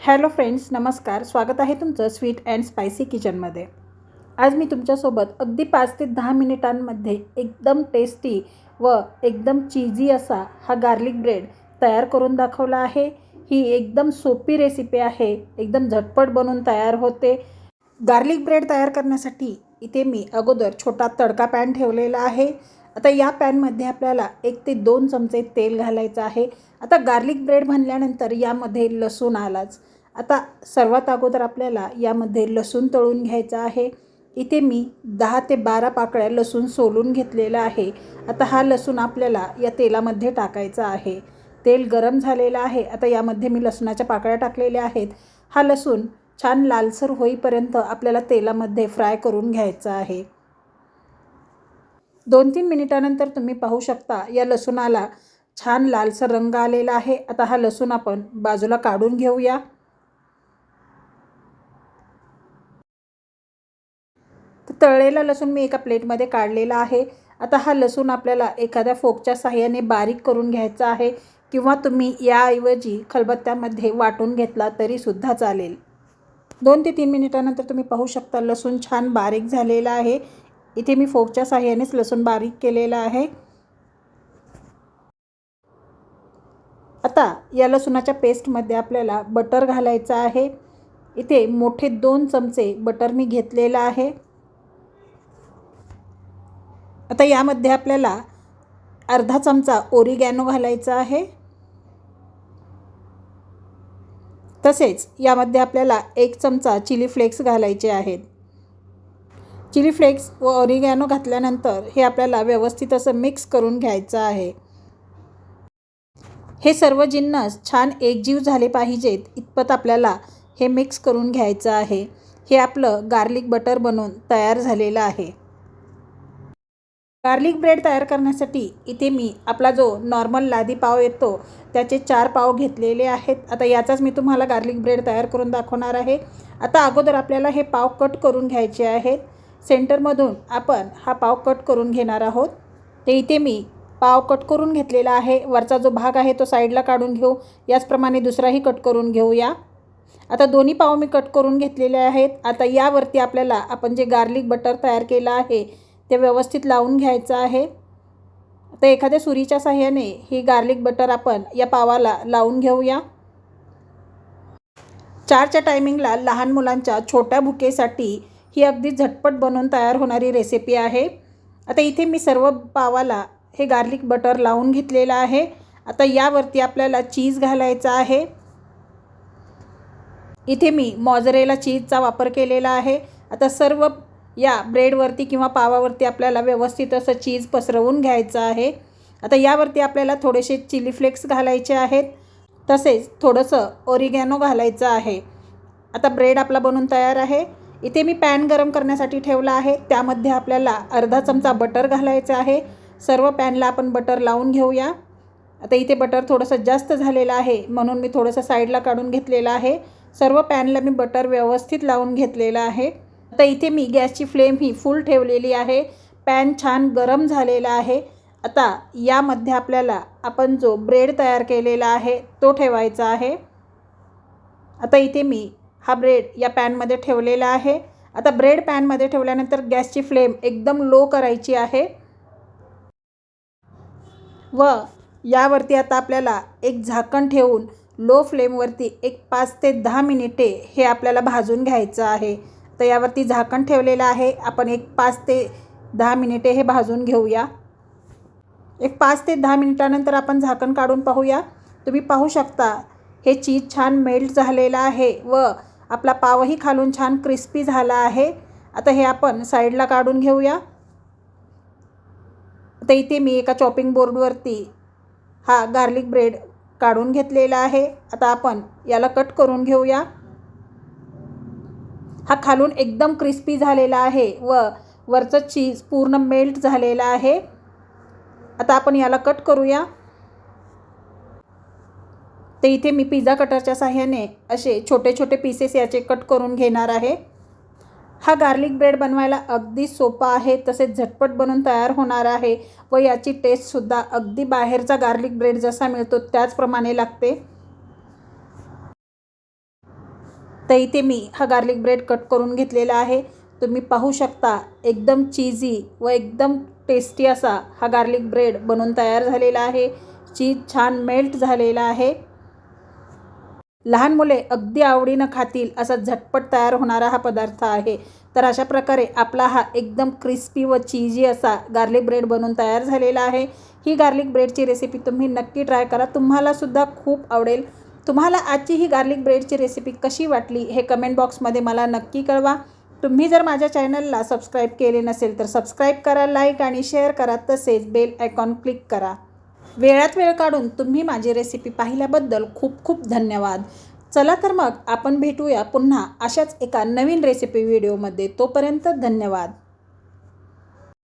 Hello friends नमस्कार. स्वागत आहे तुमचं स्वीट अँड स्पायसी किचनमध्ये. आज मी तुमच्यासोबत अगदी पाच ते दहा मिनिटांमध्ये एकदम टेस्टी व एकदम चीजी असा हा गार्लिक ब्रेड तयार करून दाखवला आहे. ही एकदम सोपी रेसिपी आहे. एकदम झटपट बनून तयार होते. गार्लिक ब्रेड तयार करण्यासाठी इथे मी अगोदर छोटा तडका पॅन ठेवलेला आहे. आता या पॅनमध्ये आपल्याला एक ते दोन चमचे तेल घालायचं आहे. आता गार्लिक ब्रेड म्हणल्यानंतर यामध्ये लसूण आलाच. आता सर्वात अगोदर आपल्याला यामध्ये लसूण तळून घ्यायचं आहे. इथे मी दहा ते बारा पाकळ्या लसूण सोलून घेतलेला आहे. आता हा लसूण आपल्याला या तेलामध्ये टाकायचा आहे. तेल गरम झालेलं आहे. आता यामध्ये मी लसणाच्या पाकळ्या टाकलेल्या आहेत. हा लसूण छान लालसर होईपर्यंत आपल्याला तेलामध्ये फ्राय करून घ्यायचा आहे. दोन तीन मिनिटानंतर तुम्ही पाहू शकता या लसूणाला छान लालसर रंग आलेला आहे. आता हा लसूण आपण बाजूला काढून घेऊया. तळलेला लसूण मी एका प्लेटमध्ये काढलेला आहे. आता हा लसूण आपल्याला एखाद्या फोकच्या साह्याने बारीक करून घ्यायचा आहे किंवा तुम्ही याऐवजी खलबत्त्यामध्ये वाटून घेतला तरीसुद्धा चालेल. दोन ते तीन मिनिटानंतर तुम्ही पाहू शकता लसूण छान बारीक झालेला आहे. इथे मी फोकच्या साह्यानेच लसूण बारीक केलेला आहे. आता या लसूणाच्या पेस्टमध्ये आपल्याला बटर घालायचं आहे. इथे मोठे दोन चमचे बटर मी घेतलेलं आहे. आता यामध्ये आपल्याला अर्धा चमचा ओरिगॅनो घालायचा आहे. तसेच यामध्ये आपल्याला एक चमचा चिली फ्लेक्स घालायचे आहेत. चिली फ्लेक्स व ऑरिगॅनो घातल्यानंतर हे आपल्याला व्यवस्थित असं मिक्स करून घ्यायचं आहे. हे सर्व जिन्नस छान एकजीव झाले पाहिजेत इतपत आपल्याला हे मिक्स करून घ्यायचं आहे. हे आपलं गार्लिक बटर बनून तयार झालेलं आहे. गार्लिक ब्रेड तयार करण्यासाठी इथे मी आपला जो नॉर्मल लादी पाव येतो त्याचे चार पाव घेतलेले आहेत. आता याचाच मी तुम्हाला गार्लिक ब्रेड तयार करून दाखवणार आहे. आता अगोदर आपल्याला हे पाव कट करून घ्यायचे आहेत. सेंटरमधून आपण हा पाव कट करून घेणार आहोत. ते इथे मी पाव कट करून घेतलेला आहे. वरचा जो भाग आहे तो साईडला काढून घेऊ. याचप्रमाणे दुसराही कट करून घेऊया. आता दोन्ही पाव मी कट करून घेतलेले आहेत. आता यावरती आपल्याला आपण जे गार्लिक बटर तयार केलं आहे ते व्यवस्थित लावून घ्यायचं आहे. आता एखाद्या सुरीच्या साह्याने ही गार्लिक बटर आपण या पावाला लावून घेऊया. चारच्या टायमिंगला लहान मुलांच्या छोट्या भुकेसाठी ही अगदी झटपट बनवून तयार होणारी रेसिपी आहे. आता इथे मी सर्व पावाला हे गार्लिक बटर लावून घेतलेलं आहे. आता यावरती आपल्याला चीज घालायचा आहे. इथे मी मॉजरेला चीजचा वापर केलेला आहे. आता सर्व या ब्रेडवरती किंवा पावावरती आपल्याला व्यवस्थित असं चीज पसरवून घ्यायचं आहे. आता यावरती आपल्याला थोडेसे चिली फ्लेक्स घालायचे आहेत. तसेच थोडंसं ओरिगॅनो घालायचं आहे. आता ब्रेड आपला बनून तयार आहे. इथे मी पॅन गरम करण्यासाठी ठेवला आहे. त्यामध्ये आपल्याला अर्धा चमचा बटर घालायचं आहे. सर्व पॅनला आपण बटर लावून घेऊया. आता इथे बटर थोडंसं जास्त झालेलं आहे. म्हणून मी थोडंसं साईडला काढून घेतलेलं आहे. सर्व पॅनला मी बटर व्यवस्थित लावून घेतलेलं आहे. आता इथे मी गॅसची फ्लेम ही फुल ठेवलेली आहे. पॅन छान गरम झालेला आहे. आता यामध्ये आपल्याला आपण जो ब्रेड तयार केलेला आहे तो ठेवायचा आहे. आता इथे मी हा ब्रेड या पॅनमध्ये ठेवलेला आहे. आता ब्रेड पॅनमध्ये ठेवल्यानंतर गॅसची फ्लेम एकदम लो करायची आहे. व यावरती आता आपल्याला एक झाकण ठेवून लो फ्लेमवरती एक पाच ते दहा मिनिटे हे आपल्याला भाजून घ्यायचं आहे. तर यावरती झाकण ठेवलेलं आहे. आपण एक पाच ते दहा मिनिटे हे भाजून घेऊया. एक पाच ते दहा मिनिटानंतर आपण झाकण काढून पाहूया. तुम्ही पाहू शकता हे चीज छान मेल्ट झालेलं आहे व आपला पावही खालून छान क्रिस्पी झाला आहे. आता हे आपण साईडला काढून घेऊया. तर इथे मी एका चॉपिंग बोर्डवरती हा गार्लिक ब्रेड काढून घेतलेला आहे. आता आपण याला कट करून घेऊया. हा खालून एकदम क्रिस्पी झालेला आहे व वरचं चीज पूर्ण मेल्ट झालेला आहे. आता आपण याला कट करूया. तर इथे मी पिझ्झा कटरच्या साह्याने असे छोटे छोटे पीसेस याचे कट करून घेणार आहे. हा गार्लिक ब्रेड बनवायला अगदी सोपा आहे तसेच झटपट बनून तयार होणार आहे व याची टेस्टसुद्धा अगदी बाहेरचा गार्लिक ब्रेड जसा मिळतो त्याचप्रमाणे लागते. आता इथे मी हा गार्लिक ब्रेड कट करून घेतलेला आहे. तुम्ही पाहू शकता एकदम चीजी व एकदम टेस्टी असा हा गार्लिक ब्रेड बनून तयार झालेला आहे. चीज छान मेल्ट झालेला आहे. लहान मुले अगदी आवडीनं खातील असा झटपट तयार होणारा हा पदार्थ आहे. तर अशा प्रकारे आपला हा एकदम क्रिस्पी व चीजी असा गार्लिक ब्रेड बनून तयार झालेला आहे. ही गार्लिक ब्रेडची रेसिपी तुम्ही नक्की ट्राय करा. तुम्हालासुद्धा खूप आवडेल. तुम्हाला आजची ही गार्लिक ब्रेडची रेसिपी कशी वाटली हे कमेंट बॉक्समध्ये मला नक्की कळवा. तुम्ही जर माझ्या चॅनलला सबस्क्राईब केले नसेल तर सबस्क्राईब करा लाईक आणि शेअर करा. तसेच बेल आयकॉन क्लिक करा. वेळात वेळ काढून तुम्ही माझी रेसिपी पाहिल्याबद्दल खूप खूप धन्यवाद. चला तर मग आपण भेटूया पुन्हा अशाच एका नवीन रेसिपी व्हिडिओमध्ये तोपर्यंत धन्यवाद.